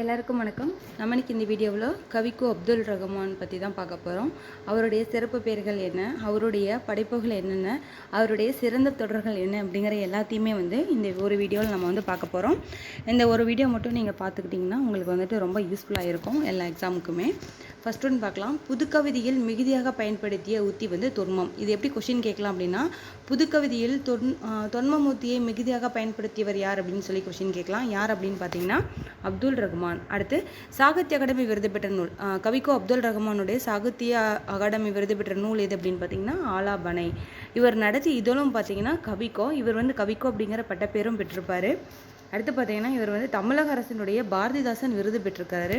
எல்லாருக்கும் வணக்கம். நம்ம இன்னைக்கு இந்த வீடியோவில் கவிக்கு அப்துல் ரஹ்மான் பற்றி தான் பார்க்க போகிறோம் அவருடைய சிறப்பு பெயர்கள் என்ன? அவருடைய படைப்புகள் என்னென்ன? அவருடைய சிறந்த தொடர்கள் என்ன? அப்படிங்கிற எல்லாத்தையுமே வந்து இந்த ஒரு வீடியோவில் நம்ம வந்து பார்க்க போகிறோம் இந்த ஒரு வீடியோ மட்டும் நீங்கள் பார்த்துக்கிட்டிங்கன்னா உங்களுக்கு வந்துட்டு ரொம்ப யூஸ்ஃபுல்லாக இருக்கும் எல்லா எக்ஸாமுக்குமே ஃபஸ்ட் ஒன் பார்க்கலாம். புதுக்கவிதையில் மிகுதியாக பயன்படுத்திய உத்தி வந்து தொன்மம். இது எப்படி கொஷின் கேட்கலாம் அப்படின்னா புதுக்கவிதையில் தொன் ஆஹ் தொன்மமூர்த்தியை மிகுதியாக பயன்படுத்தியவர் யார் அப்படின்னு சொல்லி கொஷின் கேட்கலாம். யார் அப்படின்னு பார்த்தீங்கன்னா அப்துல் ரஹ்மான். அடுத்து சாகித்ய அகாடமி விருது பெற்ற நூல் கவிக்கோ அப்துல் ரஹ்மானுடைய சாகித்ய அகாடமி விருது பெற்ற நூல் எது அப்படின்னு பார்த்தீங்கன்னா ஆலாபனை இவர் நடத்தி இதழும் பார்த்தீங்கன்னா கவிக்கோ. இவர் வந்து கவிக்கோ அப்படிங்கிற பட்டப்பேரும் பெற்றிருப்பார். அடுத்து பார்த்தீங்கன்னா இவர் வந்து தமிழக அரசினுடைய பாரதிதாசன் விருது பெற்றிருக்காரு.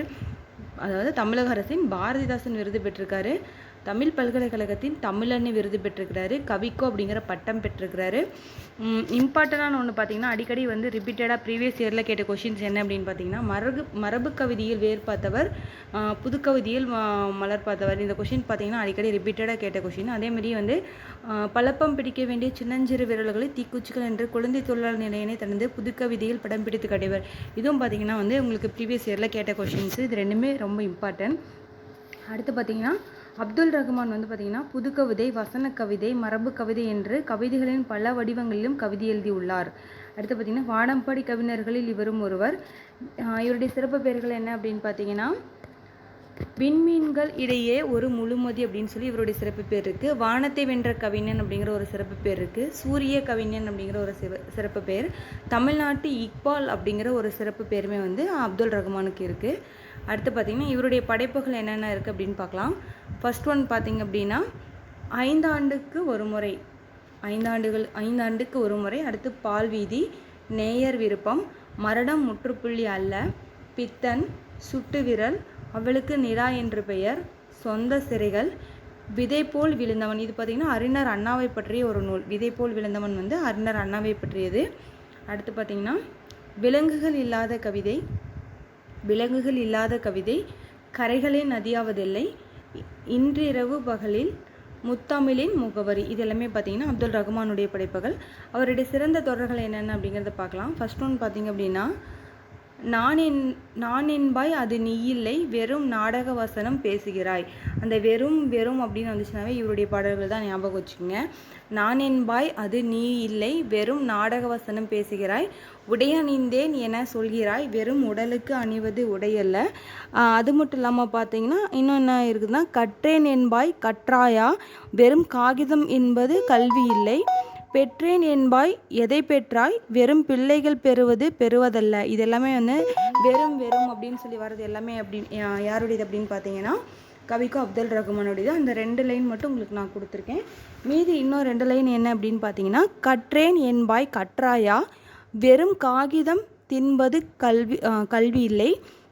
அதாவது தமிழக அரசின் பாரதிதாசன் விருது பெற்றிருக்காரு. தமிழ் பல்கலைக்கழகத்தின் தமிழன்னு விருது பெற்றிருக்கிறாரு கவிக்கோ அப்படிங்கிற பட்டம் பெற்றிருக்கிறாரு. இம்பார்ட்டண்டான ஒன்று பார்த்தீங்கன்னா அடிக்கடி வந்து ரிப்பீட்டடாக ப்ரீவியஸ் இயரில் கேட்ட கொஷின்ஸ் என்ன அப்படின்னு பார்த்தீங்கன்னா மரபு மரபு கவிதையில் வேர் பார்த்தவர் புதுக்கவிதையில் மலர் பார்த்தவர். இந்த கொஷின் பார்த்தீங்கன்னா அடிக்கடி ரிப்பீட்டடாக கேட்ட கொஷின் அதேமாதிரி வந்து பழப்பம் பிடிக்க வேண்டிய சின்னஞ்சிறு விரல்களை தீக்குச்சிகள் என்று குழந்தை தொழிலாளர் நிலையினை தந்து புதுக்கவிதையில் படம் பிடித்து காட்டியவர். இதுவும் பார்த்தீங்கன்னா வந்து உங்களுக்கு ப்ரீவியஸ் இயரில் கேட்ட கொஷின்ஸ் இது ரெண்டுமே ரொம்ப இம்பார்ட்டன்ட் அடுத்து பார்த்தீங்கன்னா அப்துல் ரஹ்மான் வந்து பார்த்தீங்கன்னா புதுக்கவிதை வசன கவிதை மரபு கவிதை என்று கவிதைகளின் பல வடிவங்களிலும் கவிதை எழுதியுள்ளார். அடுத்து பார்த்தீங்கன்னா வானம்பாடி கவிஞர்களில் இவரும் ஒருவர். இவருடைய சிறப்பு பெயர்கள் என்ன அப்படின்னு பார்த்தீங்கன்னா விண்மீன்கள் இடையே ஒரு முழுமதி அப்படின்னு சொல்லி இவருடைய சிறப்பு பேர் இருக்குது வானத்தை வென்ற கவிஞன் அப்படிங்கிற ஒரு சிறப்பு பேர் இருக்குது சூரிய கவிஞன் அப்படிங்கிற ஒரு சிறப்பு பேர். தமிழ்நாட்டு இக்பால் அப்படிங்கிற ஒரு சிறப்பு பேருமே வந்து அப்துல் ரஹ்மானுக்கு இருக்குது அடுத்து பார்த்திங்கன்னா இவருடைய படைப்புகள் என்னென்ன இருக்குது அப்படின்னு பார்க்கலாம். ஃபர்ஸ்ட் ஒன் பார்த்திங்க அப்படின்னா ஐந்தாண்டுக்கு ஒரு முறை ஐந்தாண்டுகள் ஐந்தாண்டுக்கு ஒரு முறை அடுத்து பால் வீதி நேயர் விருப்பம் மரணம் முற்றுப்புள்ளி அல்ல பித்தன் சுட்டு விரல் அவளுக்கு நிரா என்று பெயர் சொந்த சிறைகள் விதை போல் விழுந்தவன். இது பார்த்திங்கன்னா அறிஞர் அண்ணாவை பற்றிய ஒரு நூல். விதை போல் விழுந்தவன் வந்து அறிஞர் அண்ணாவை பற்றியது. அடுத்து பார்த்திங்கன்னா விலங்குகள் இல்லாத கவிதை விலங்குகள் இல்லாத கவிதை கரைகளே நதியாவதில்லை. இன்றிரவு பகலில் முத்தமிழின் முகவரி. இது எல்லாமே பார்த்தீங்கன்னா அப்துல் ரஹ்மானுடைய படைப்புகள். அவருடைய சிறந்த தொடர்கள் என்னென்ன அப்படிங்கிறத பார்க்கலாம். ஃபர்ஸ்ட் ஒன் பார்த்தீங்க அப்படின்னா நான் என் நான் என்பாய் அது நீ இல்லை வெறும் நாடக வசனம் பேசுகிறாய். அந்த வெறும் வெறும் அப்படின்னு வந்துச்சுனாவே இவருடைய பாடல்கள் தான் ஞாபகம் வச்சுக்கோங்க. நான் என்பாய் அது நீ இல்லை வெறும் நாடக வசனம் பேசுகிறாய். உடையணிந்தேன் என சொல்கிறாய் வெறும் உடலுக்கு அணிவது உடையல்ல. அது மட்டும் இல்லாமல் பார்த்தீங்கன்னா இன்னும் என்ன இருக்குதுன்னா கற்றேன் என்பாய் கற்றாயா? வெறும் காகிதம் என்பது கல்வி இல்லை. பெற்றேன் என்பாய் எதை பெற்றாய்? வெறும் பிள்ளைகள் பெறுவது பெறுவதல்ல. இது எல்லாமே வந்து வெறும் வெறும் அப்படின்னு சொல்லி வர்றது எல்லாமே அப்படி யாருடையது அப்படின்னு பார்த்தீங்கன்னா கவிக்கோ அப்துல் ரகுமானுடையது. அந்த ரெண்டு லைன் மட்டும் உங்களுக்கு நான் கொடுத்துருக்கேன். மீதி இன்னும் ரெண்டு லைன் என்ன அப்படின்னு பார்த்தீங்கன்னா கற்றேன் என்பாய் கற்றாயா? வெறும் காகிதம் தின்பது கல்வி கல்வி இல்லை.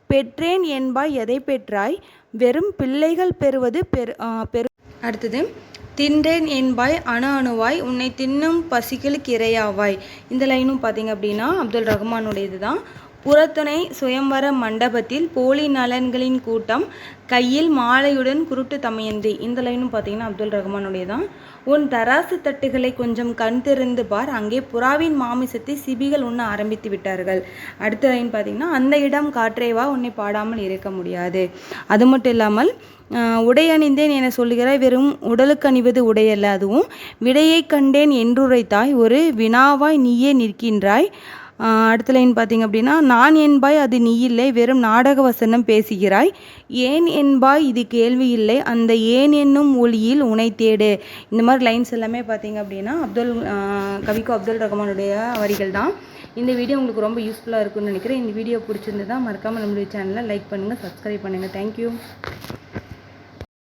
பெற்றேன் என்பாய் எதை பெற்றாய்? வெறும் பிள்ளைகள் பெறுவது பெரு பெரு அடுத்தது தின்றேன் என்பாய் அணு அணுவாய் உன்னை தின்னும் பசிகளுக்கு இரையாவாய். இந்த லைனும் பார்த்தீங்க அப்படின்னா அப்துல் ரஹ்மானுடையது தான் புறத்துணை சுயம்வர மண்டபத்தில் போலி நலன்களின் கூட்டம் கையில் மாலையுடன் குருட்டு தமையந்தி இந்த லைனும் பார்த்தீங்கன்னா அப்துல் ரஹ்மானுடைய தான் உன் தராசு தட்டுகளை கொஞ்சம் கண் திறந்து பார். அங்கே புறாவின் மாமிசத்தை சிபிகள் உண்ண ஆரம்பித்து விட்டார்கள். அடுத்த லைன் பார்த்தீங்கன்னா அந்த இடம் காற்றேவா உன்னை பாடாமல் இருக்க முடியாது. அது மட்டும் இல்லாமல் உடை அணிந்தேன் என சொல்லுகிறாய். வெறும் உடலுக்கு அணிவது உடையல்ல அதுவும் விடையை கண்டேன் என்றுரைத்தாய். ஒரு வினாவாய் நீயே நிற்கின்றாய். அடுத்த லைன் பார்த்தீங்க அப்படின்னா நான் என்பாய் அது நீ இல்லை வெறும் நாடக வசனம் பேசுகிறாய். ஏன் என்பாய் இது கேள்வி இல்லை அந்த ஏன் என்னும் ஒளியில் உனை தேடு. இந்த மாதிரி லைன்ஸ் எல்லாமே பார்த்தீங்க அப்படின்னா அப்துல் கவிக்கு அப்துல் ரஹ்மானுடைய வரிகள் தான். இந்த வீடியோ உங்களுக்கு ரொம்ப யூஸ்ஃபுல்லாக இருக்கும்னு நினைக்கிறேன். இந்த வீடியோ பிடிச்சிருந்ததா மறக்காமல் நம்மளுடைய சேனலை லைக் பண்ணுங்கள் சப்ஸ்கிரைப் பண்ணுங்கள் தேங்க்யூ